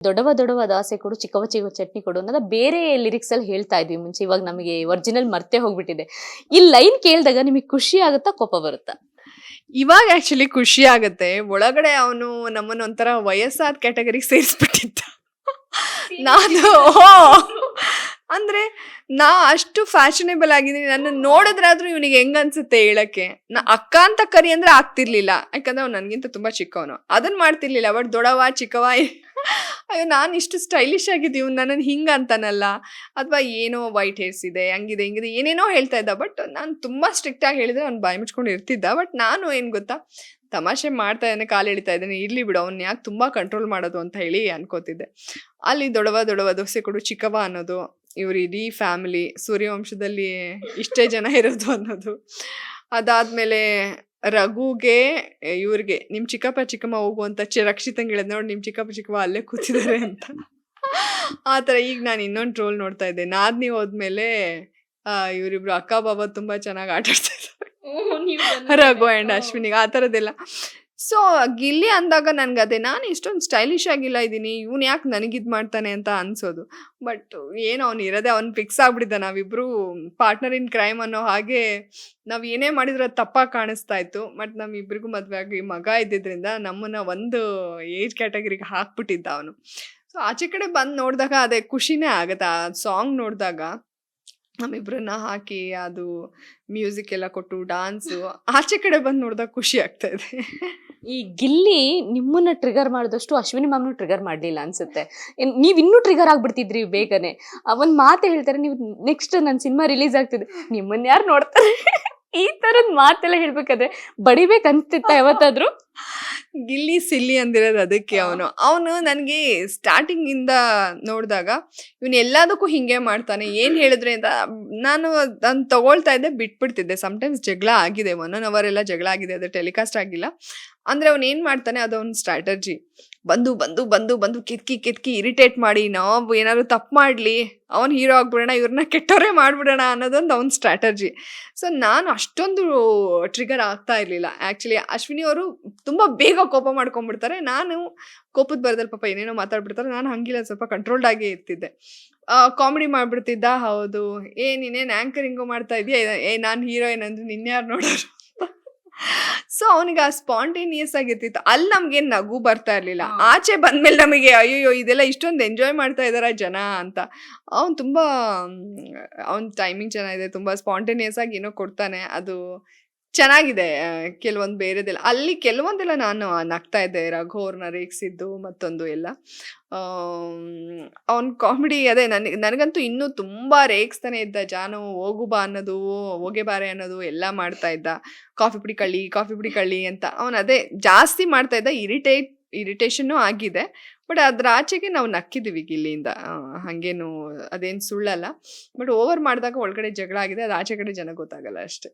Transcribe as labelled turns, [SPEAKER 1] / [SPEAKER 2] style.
[SPEAKER 1] ದೊಡವ ದೊಡವ ದಾಸೆ ಕೊಡು ಚಿಕ್ಕವ ಚಿಕ್ಕ ಚಟ್ನಿ ಕೊಡು ಅನ್ನೋದ ಬೇರೆ ಲಿರಿಕ್ಸ್ ಅಲ್ಲಿ ಹೇಳ್ತಾ ಇದ್ವಿ ಮುಂಚೆ. ಇವಾಗ ನಮಗೆ ಒರಿಜಿನಲ್ ಮರ್ತೆ ಹೋಗ್ಬಿಟ್ಟಿದೆ. ಈ ಲೈನ್ ಕೇಳಿದಾಗ ನಿಮಗೆ ಖುಷಿ ಆಗುತ್ತಾ ಕೋಪ ಬರುತ್ತಾ?
[SPEAKER 2] ಇವಾಗ ಆಕ್ಚುಲಿ ಖುಷಿ ಆಗುತ್ತೆ. ಒಳಗಡೆ ಅವನು ನಮ್ಮನ್ನ ಒಂಥರ ವಯಸ್ಸಾದ ಕ್ಯಾಟಗರಿಗೆ ಸೇರಿಸ್ಬಿಟ್ಟಿದ್ದ. ನಾನು! ಅಂದ್ರೆ ನಾ ಅಷ್ಟು ಫ್ಯಾಷನೇಬಲ್ ಆಗಿದ್ದೀನಿ. ನನ್ನ ನೋಡಿದ್ರಾದ್ರೂ ಇವನಿಗೆ ಹೆಂಗ ಅನ್ಸುತ್ತೆ ಹೇಳಕ್ಕೆ? ನಾ ಅಕ್ಕ ಅಂತ ಕರಿ ಅಂದ್ರೆ ಆಗ್ತಿರ್ಲಿಲ್ಲ. ಯಾಕಂದ್ರೆ ಅವ್ನು ನನ್ಗಿಂತ ತುಂಬಾ ಚಿಕ್ಕವನು. ಅದನ್ನ ಮಾಡ್ತಿರ್ಲಿಲ್ಲ. ಬಟ್ ದೊಡವ ಚಿಕ್ಕವ ಅಯ್ಯೋ, ನಾನು ಇಷ್ಟು ಸ್ಟೈಲಿಶ್ ಆಗಿದ್ದೀವಿ ನನ್ನನ್ನು ಹಿಂಗೆ ಅಂತಾನಲ್ಲ. ಅಥವಾ ಏನೋ ವೈಟ್ ಹೇರ್ಸ್ ಇದೆ, ಹಂಗಿದೆ, ಹಿಂಗಿದೆ, ಏನೇನೋ ಹೇಳ್ತಾ ಇದ್ದ ಬಟ್ ನಾನು ತುಂಬ ಸ್ಟ್ರಿಕ್ಟ್ ಆಗಿ ಹೇಳಿದ್ರೆ ಅವ್ನು ಬಾಯಿ ಮುಚ್ಕೊಂಡು ಇರ್ತಿದ್ದ ಬಟ್ ನಾನು ಏನು ಗೊತ್ತಾ, ತಮಾಷೆ ಮಾಡ್ತಾ ಇದ್ದಾನೆ, ಕಾಲು ಎಳಿತಾ ಇದ್ದಾನೆ, ಇರಲಿ ಬಿಡು, ಅವ್ನು ಯಾಕೆ ತುಂಬ ಕಂಟ್ರೋಲ್ ಮಾಡೋದು ಅಂತ ಹೇಳಿ ಅನ್ಕೋತಿದ್ದೆ. ಅಲ್ಲಿ ದೊಡವ ದೊಡವ ದೋಸೆ ಕೊಡು, ಚಿಕ್ಕವ ಅನ್ನೋದು, ಇವ್ರ ಇಡೀ ಫ್ಯಾಮಿಲಿ ಸೂರ್ಯವಂಶದಲ್ಲಿ ಇಷ್ಟೇ ಜನ ಇರೋದು ಅನ್ನೋದು. ಅದಾದ್ಮೇಲೆ ರಘುಗೆ ಇವ್ರಿಗೆ ನಿಮ್ ಚಿಕ್ಕಪ್ಪ ಚಿಕ್ಕಮ್ಮ ಹೋಗು ಅಂತ ಚಿ ಹೇಳಿದ್ ನೋಡಿ ನಿಮ್ ಚಿಕ್ಕಪ್ಪ ಚಿಕ್ಕಮ್ಮ ಅಲ್ಲೇ ಕೂತಿದ್ದಾರೆ ಅಂತ. ಆ ಥರ ಈಗ ನಾನು ಇನ್ನೊಂದು ಟ್ರೋಲ್ ನೋಡ್ತಾ ಇದ್ದೆ. ನಾದ್ನಿ ಹೋದ್ಮೇಲೆ ಆ, ಇವರಿಬ್ರು ಅಕ್ಕ ಬಾಬಾ ತುಂಬಾ ಚೆನ್ನಾಗಿ ಆಟ ಆಡ್ತಾ ಇದ್ದಾರೆ ರಘು ಆ್ಯಂಡ್ ಅಶ್ವಿನಿಗೆ ಆ ಥರದ್ದೆಲ್ಲ. ಸೊ ಗಿಲ್ಲಿ ಅಂದಾಗ ನನಗೆ ಅದೇ, ನಾನು ಇಷ್ಟೊಂದು ಸ್ಟೈಲಿಶ್ ಆಗಿಲ್ಲ ಇದ್ದೀನಿ ಇವ್ನು ಯಾಕೆ ನನಗಿದ್ ಮಾಡ್ತಾನೆ ಅಂತ ಅನ್ಸೋದು. ಬಟ್ ಏನು ಅವ್ನು ಇರೋದೇ ಅವ್ನು ಫಿಕ್ಸ್ ಆಗ್ಬಿಟ್ಟಿದ್ದ, ನಾವಿಬ್ರು ಪಾರ್ಟ್ನರ್ ಇನ್ ಕ್ರೈಮ್ ಅನ್ನೋ ಹಾಗೆ ನಾವು ಏನೇ ಮಾಡಿದ್ರೆ ತಪ್ಪಾಗಿ ಕಾಣಿಸ್ತಾ ಇತ್ತು. ಬಟ್ ನಮ್ಮಿಬ್ರಿಗೂ ಮದುವೆ ಆಗಿ ಮಗ ಇದ್ದಿದ್ರಿಂದ ನಮ್ಮನ್ನ ಒಂದು ಏಜ್ ಕ್ಯಾಟಗರಿಗೆ ಹಾಕ್ಬಿಟ್ಟಿದ್ದ ಅವನು. ಸೊ ಆಚೆ ಕಡೆ ಬಂದು ನೋಡಿದಾಗ ಅದೇ ಖುಷಿನೇ ಆಗುತ್ತೆ. ಆ ಸಾಂಗ್ ನೋಡಿದಾಗ ನಮ್ಮಿಬ್ರನ್ನ ಹಾಕಿ ಅದು ಮ್ಯೂಸಿಕ್ ಎಲ್ಲ ಕೊಟ್ಟು ಡಾನ್ಸು ಆಚೆ ಕಡೆ ಬಂದು ನೋಡಿದಾಗ ಖುಷಿ ಆಗ್ತಾ ಇದೆ.
[SPEAKER 1] ಈ ಗಿಲ್ಲಿ ನಿಮ್ಮನ್ನ ಟ್ರಿಗರ್ ಮಾಡಿದಷ್ಟು ಅಶ್ವಿನಿ ಮ್ಯಾಮ್ನು ಟ್ರಿಗರ್ ಮಾಡಲಿಲ್ಲ ಅನ್ಸುತ್ತೆ. ನೀವು ಟ್ರಿಗರ್ ಆಗ್ಬಿಡ್ತಿದ್ರಿ ಬೇಗನೆ. ಒಂದು ಮಾತು ಹೇಳ್ತಾರೆ, ನೀವು ನೆಕ್ಸ್ಟ್ ನನ್ನ ಸಿನಿಮಾ ರಿಲೀಸ್ ಆಗ್ತಿದೆ ನಿಮ್ಮನ್ನ ಯಾರು ನೋಡ್ತಾರೆ? ಈ ತರದ್ ಮಾತೆಲ್ಲ ಹೇಳ್ಬೇಕಾದ್ರೆ ಬಡಿಬೇಕನ್ಸ್ತಿತ್ತ ಯಾವತ್ತಾದ್ರೂ?
[SPEAKER 2] ಗಿಲ್ಲಿ ಸಿಲ್ಲಿ ಅಂದಿರೋದು ಅದಕ್ಕೆ ಅವನು. ಅವನು ನನಗೆ ಸ್ಟಾರ್ಟಿಂಗ್ ಇಂದ ನೋಡಿದಾಗ ಇವನು ಎಲ್ಲದಕ್ಕೂ ಹಿಂಗೆ ಮಾಡ್ತಾನೆ. ಏನು ಹೇಳಿದ್ರೆ ಅಂತ ನಾನು ನಾನು ತಗೊಳ್ತಾ ಇದ್ದೆ ಬಿಟ್ಬಿಡ್ತಿದ್ದೆ. ಸಮಟೈಮ್ಸ್ ಜಗಳ ಆಗಿದೆ. ಒನ್ ಒನ್ ಅವರ್ ಎಲ್ಲ ಜಗಳ ಆಗಿದೆ. ಅದು ಟೆಲಿಕಾಸ್ಟ್ ಆಗಿಲ್ಲ. ಅಂದ್ರೆ ಅವನು ಏನು ಮಾಡ್ತಾನೆ ಅದು ಅವ್ನ ಸ್ಟ್ರಾಟಜಿ ಬಂದು ಬಂದು ಬಂದು ಬಂದು ಕಿತ್ಕಿ ಕಿತ್ಕಿ ಇರಿಟೇಟ್ ಮಾಡಿ ನಾವು ಏನಾದ್ರು ತಪ್ಪು ಮಾಡಲಿ ಅವನು ಹೀರೋ ಆಗ್ಬಿಡೋಣ ಇವ್ರನ್ನ ಕೆಟ್ಟವರೇ ಮಾಡ್ಬಿಡೋಣ ಅನ್ನೋದೊಂದು ಅವ್ನ ಸ್ಟ್ರಾಟಜಿ ಸೊ ನಾನು ಅಷ್ಟೊಂದು ಟ್ರಿಗರ್ ಆಗ್ತಾ ಇರಲಿಲ್ಲ. ಆ್ಯಕ್ಚುಲಿ ಅಶ್ವಿನಿ ಅವರು ತುಂಬಾ ಬೇಗ ಕೋಪ ಮಾಡ್ಕೊಂಡ್ಬಿಡ್ತಾರೆ. ನಾನು ಕೋಪದ ಬರದಲ್ಲಿ ಪಾಪ ಏನೇನೋ ಮಾತಾಡ್ಬಿಡ್ತಾರೆ. ನಾನು ಹಂಗಿಲ್ಲ ಸ್ವಲ್ಪ ಕಂಟ್ರೋಲ್ಡ್ ಆಗಿ ಇರ್ತಿದ್ದೆ. ಕಾಮಿಡಿ ಮಾಡ್ಬಿಡ್ತಿದ್ದ? ಹೌದು. ಏ ನೀನೇನು ಆ್ಯಂಕರಿಂಗು ಮಾಡ್ತಾ ಇದೀಯ? ಏ ನಾನು ಹೀರೋಯಿನ್ ಅಂದ್ರೆ ನಿನ್ಯಾರು ನೋಡೋರು ಸೊ ಅವನಿಗೆ ಆ ಸ್ಪಾಂಟೇನಿಯಸ್ ಆಗಿರ್ತಿತ್ತು ಅಲ್ಲಿ ನಮ್ಗೆ ನಗು ಬರ್ತಾ ಇರ್ಲಿಲ್ಲ. ಆಚೆ ಬಂದ್ಮೇಲೆ ನಮಗೆ ಅಯ್ಯೋ ಇದೆಲ್ಲ ಇಷ್ಟೊಂದು ಎಂಜಾಯ್ ಮಾಡ್ತಾ ಇದಾರ ಜನ? ಅಂತ. ಅವ್ನು ತುಂಬಾ ಅವ್ನ ಟೈಮಿಂಗ್ ಚೆನ್ನಾಗಿದೆ. ತುಂಬಾ ಸ್ಪಾಂಟೇನಿಯಸ್ ಆಗಿ ಏನೋ ಕೊಡ್ತಾನೆ. ಅದು ಚೆನ್ನಾಗಿದೆ ಕೆಲವೊಂದು ಬೇರೆದೆಲ್ಲ. ಅಲ್ಲಿ ಕೆಲವೊಂದೆಲ್ಲ ನಾನು ನಗ್ತಾ ಇದ್ದೆ. ರಘು ಅವ್ರನ್ನ ರೇಗಿಸಿದ್ದು ಮತ್ತೊಂದು ಎಲ್ಲ. ಅವ್ನ ಕಾಮಿಡಿ ಅದೇ ನನಗೆ ನನಗಂತೂ ಇನ್ನೂ ತುಂಬ ರೇಗಿಸ್ತಾನೆ ಇದ್ದ. ಜಾನು ಹೋಗು ಬಾ ಅನ್ನೋದು, ಹೋಗೆ ಬಾರೆ ಅನ್ನೋದು ಎಲ್ಲ ಮಾಡ್ತಾ ಇದ್ದ. ಕಾಫಿ ಪುಡಿ ಕಳ್ಳಿ, ಕಾಫಿ ಪುಡಿ ಕಳ್ಳಿ ಅಂತ. ಅವನು ಅದೇ ಜಾಸ್ತಿ ಮಾಡ್ತಾ ಇದ್ದ. ಇರಿಟೇಟ್, ಇರಿಟೇಷನ್ನು ಆಗಿದೆ. ಬಟ್ ಅದ್ರ ಆಚೆಗೆ ನಾವು ನಕ್ಕಿದ್ದೀವಿ ಇಲ್ಲಿಂದ. ಹಂಗೇನು, ಅದೇನು ಸುಳ್ಳಲ್ಲ. ಬಟ್ ಓವರ್ ಮಾಡಿದಾಗ ಒಳಗಡೆ ಜಗಳ ಆಗಿದೆ. ಅದು ಆಚೆ ಕಡೆ ಜನ ಗೊತ್ತಾಗಲ್ಲ ಅಷ್ಟೇ.